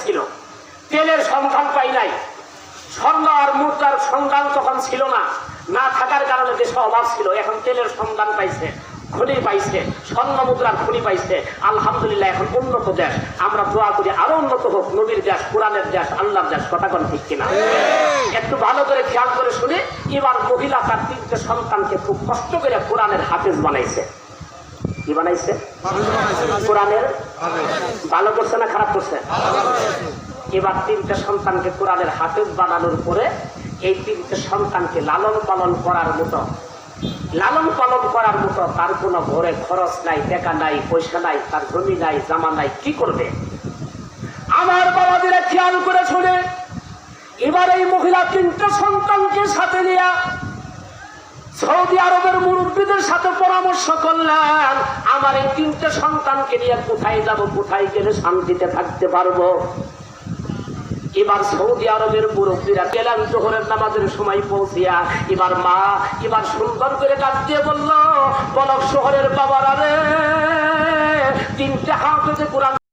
ছিল। তেলের সন্ধান পাই নাই। স্বর্ণ আর মুদ্রার সন্ধান তখন ছিল না। না থাকার কারণে দেশে অভাব ছিল। এখন তেলের সন্ধান পাইছে, খনি পাইছে, স্বর্ণ মুদ্রার খনি পাইছে। আলহামদুলিল্লাহ, এখন উন্নত দেশ। আমরা দোয়া করি আরও উন্নত হোক। নবীর দেশ, কোরআনের দেশ, আল্লাহর দেশ। কথা ঠিক কিনা? একটু ভালো করে খেয়াল করে শুনে, এবার মহিলা তার তিনটে সন্তানকে খুব কষ্ট করে কোরআনের হাফেজ বানাইছে। কি বানাইছে? কোরআনের? ভালো করছে না খারাপ করছে? এবার তিনটে সন্তানকে কোরআনের হাফেজ বানানোর পরে এই তিনটে সন্তানকে লালন পালন করার মতো, লালন পালন করার মতো তার কোনো ঘরে খরচ নাই, টাকা নাই, পয়সা নাই, তার জমি নাই, জামা নাই, কি করবে? আমার বাবাদের খেয়াল করে শুনে, এবার এই মহিলা তিনটে সন্তানকে সাথে নিয়ে সৌদি আরবের মুরব্বীদের সাথে পরামর্শ করলেন, আমার এই তিনটে সন্তানকে নিয়ে কোথায় যাব, কোথায় গেলে শান্তিতে থাকতে পারব? এবার সৌদি আরবের মুরব্বীরা গেলাম জোহরের নামাজের সময় পৌঁছিয়া এবার মা এবার সুন্দর করে ডাক দিয়ে বলল, বলক শহরের বাবারা রে, তিনটে হাফেজে কোরআন